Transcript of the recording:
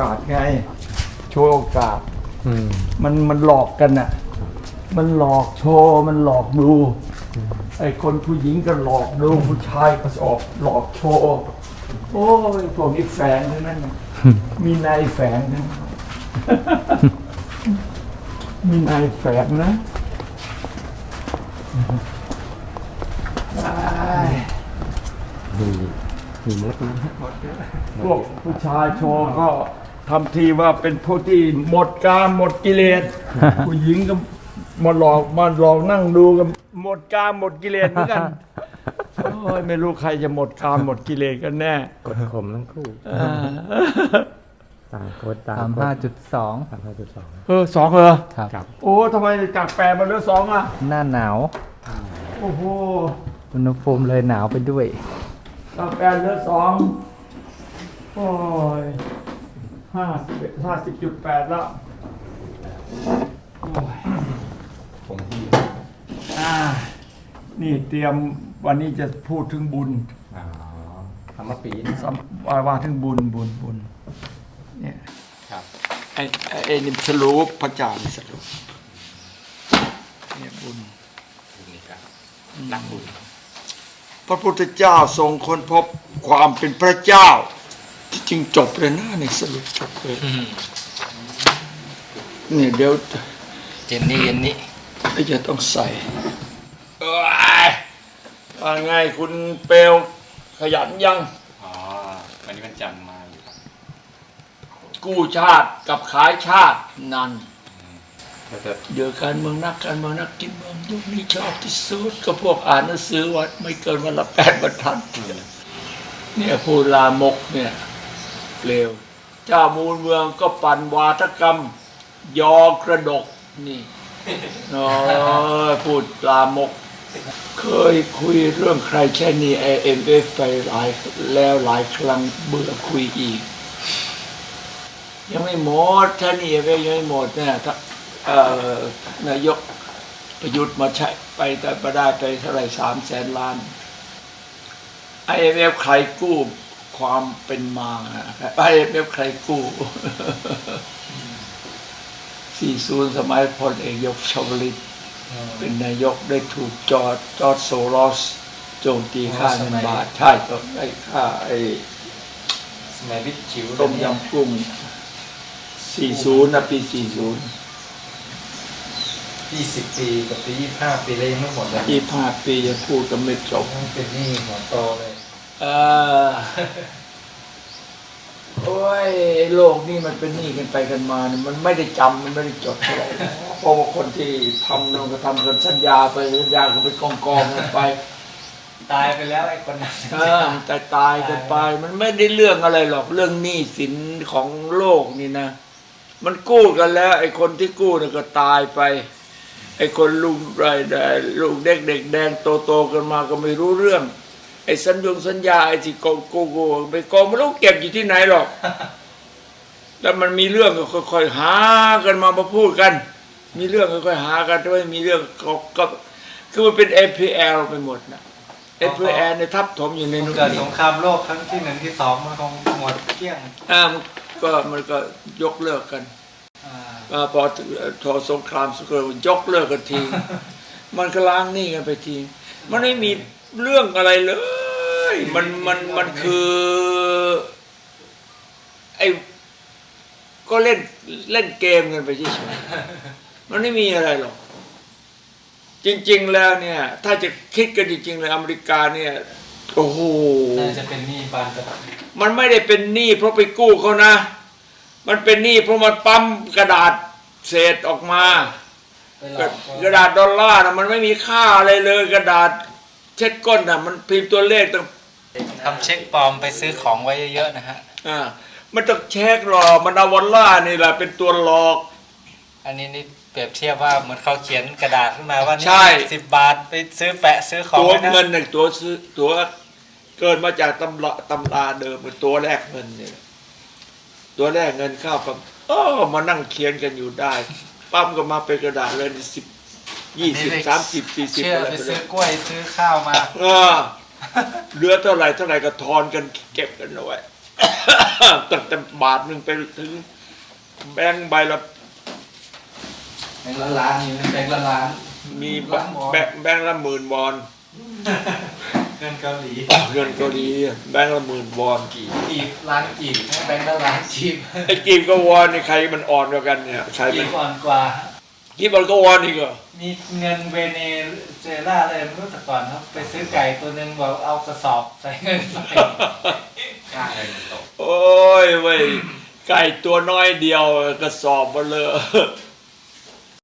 คือโอกาสไงโชว์โอกาส อืม มันมันหลอกกันน่ะ มันหลอกโชว์มันหลอกดู ไอ้คนผู้หญิงก็หลอกดูผู้ชายก็ออกหลอกโชว์ โอ้ยพวกนี้แฝงทั้งนั้นน่ะมีนายแฝงนะมีนายแฝงนะอ้ายมีมีมดนะฮะพวกผู้ชายโชว์ก็ ทำทีว่าเป็นผู้ที่หมดการหมดกิเลส ผู้หญิงก็มาหลอกมาหลอกนั่งดูกันหมดการหมดกิเลสเหมือนกันโอ้ยไม่รู้ใครจะหมดการหมดกิเลสกันแน่กดข่มทั้งคู่อ่าต่างคนต่างสามห้าจุดสองสามห้าจุดสองเออสองเหรอครับครับ โอ้ทำไมจากแปดมาเหลือสองอะ หน้าหนาว โอ้โหอุณหภูมิเลยหนาวไปด้วยจากแปดเหลือสองโอ้ย ห้าสิบห้าสิบจุดแปดแล้วโอ้ยผมที่อ่านี่เตรียมวันนี้จะพูดถึงบุญอ๋อธรรมปีนสัมว่าว่าถึงบุญบุญบุญเนี่ยครับไอ้ไอ้ไอ้นี่สรุปพระเจ้านี่สรุปเนี่ยบุญบุญนี่ครับนักบุญพระพุทธเจ้าทรงค้นพบความเป็นพระเจ้า ที่จริงจบเลยนะในสรุปจบเลยเนี่ยเดี๋ยวเจนนี่เย็นนี่ก็จะต้องใส่เอ้ยว่าไงคุณเปลวขยันยัง อ๋อ วันนี้วันจันทร์มาอยู่ครับกู้ชาติกับขายชาตินั่นแล้วจะเดี๋ยวการเมืองนักการเมืองนักกินเมืองยุคนี้ชอบที่สุดก็พวกอ่านหนังสือวัดไม่เกินวันละแปดบรรทัดเนี่ยผู้ลามกเนี่ย เปลว เจ้ามูลเมืองก็ปั่นวาทกรรม ยอกระดกนี่โอ้พูดลามก เคยคุยเรื่องใครแค่นี้ไอเอ็มเอฟไปหลายแล้วหลายครั้งเบื่อคุยอีก ยังไม่หมดแค่นี้เองยังไม่หมดเนี่ยถ้านายกประยุทธ์มาใช้ไปแต่มาได้ไปเท่าไรสามแสนล้านไอเอ็มเอฟใครกู้ ความเป็นมาไอเอ็มเอฟใครกู้สี่ศูนย์สมัยพลเอกยกชวลิต เป็นนายกได้ถูกจอร์จจอร์จโซรอส โจมตีค่าเงินบาท ใช่ก็ไอ้ค่าไอ้สมัยบิ๊กจิ๋วต้มยำกุ้ง40นะปี40ยี่สิบปีกับปียี่ห้าปีเลยยังไม่หมดเลย25ปียังพูดกันไม่จบยังเป็นหนี้หัวโตเลย เออโอ้ยโลกนี่มันเป็นหนี้กันไปกันมาเนี่ยมันไม่ได้จำมันไม่ได้จดเท่าไหร่เพราะว่าคนที่ทำนั่นก็ทำกันสัญญาไปสัญญาก็ไปกองกองๆกันไป ตายไปแล้วไอ้คนนั้น เออแต่ตายกันไปมันไม่ได้เรื่องอะไรหรอกเรื่องหนี้สินของโลกนี่นะ มันกู้กันแล้ว ไอ้คนที่กู้เนี่ยก็ตายไป ไอ้คนลุงไรได้ลูกเด็กเด็กแดงโตโตๆกันมาก็ไม่รู้เรื่องไอ้สัญญงสัญญาไอ้ที่โกงโกงไปโกงไม่รู้เก็บอยู่ที่ไหนหรอก แล้วมันมีเรื่องก็ค่อยๆหากันมามาพูดกัน มีเรื่องก็ค่อยๆหากันด้วยมีเรื่องก็ก็คือมันเป็น APL ไปหมดนะ APL ในยทับถมอยู่ในนู้นเกิดสงครามโลกครั้งที่หนึ่งที่สองมันคงหมดเกลี้ยงอ่ามันก็มันก็ยกเลิกกันอ่าอาพอทอสงครามสุกยกเลิกกันที มันก็ล้างหนี้กันไปที มันไม่มีเรื่องอะไรเลย มันมันมันคือไอ้ก็เล่นเล่นเกมกันไปเฉยๆมันไม่มีอะไรหรอก จริง ๆ แล้วเนี่ย ถ้าจะคิดกันจริงๆเลยอเมริกาเนี่ยโอ้โหน่าจะเป็นหนี้บานตะมันไม่ได้เป็นหนี้เพราะไปกู้เขานะ มันเป็นหนี้เพราะมันปั๊มกระดาษเศษออกมาไปหลอกกระดาษดอลลาร์นะมันไม่มีค่าอะไรเลย กระดาษเช็ดก้นนะมันพิมพ์ตัวเลขต้อง ทำเช็คปลอมไปซื้อของไว้เยอะๆนะฮะ อ่ามันต้องเช็คหรอกมันเอาวอลลาร์นี่แหละเป็นตัวหลอก อันนี้นี่เปรียบเทียบว่าเหมือนเขาเขียนกระดาษขึ้นมาว่าใช่ สิบบาทไปซื้อแปะซื้อของตัวไว้นะเงินหนึ่งตัวซื้อตัวเกิดมาจากตำราตำราเดิมเป็นตัวแรกเงินเนี่ยตัวแรกเงินเข้ากับโอ้มานั่งเขียนกันอยู่ได้ปั๊มก็มาเป็นกระดาษเลยสิบยี่สิบสามสิบสี่สิบเชื่ออะไรไปไปเลซื้อยกล้วยซื้อข้าวมา เออ เหลือเท่าไหร่เท่าไหร่ก็ทอนกันเก็บกันเอาไว้ ตั้งแต่บาทหนึ่งไปถึง แบงค์ใบละแบงค์ละล้านนี่นะแบงค์ละล้านมีแบล้านวอนแบงค์แบงค์ละหมื่นวอนเงินเกาหลีเงินเกาหลีแบงค์ละหมื่นวอนกีบกีบล้านกีบแบงค์ละล้านกีบไอ้กีบกับวอนนี่ใครมันอ่อนกว่ากันเนี่ยใครกีมัน บอ่อนกว่า กีบมันก็วอนอีกเหรอมีเงินเวเนเซล่าอะไรไม่รู้แต่ก่อนครับไปซื้อไก่ตัวหนึ่งบอกเอากระสอบใส่เงินไปค่าเงินมันตกโอ้ยเว้ยไก่ตัวน้อยเดียวกระสอบมาเลย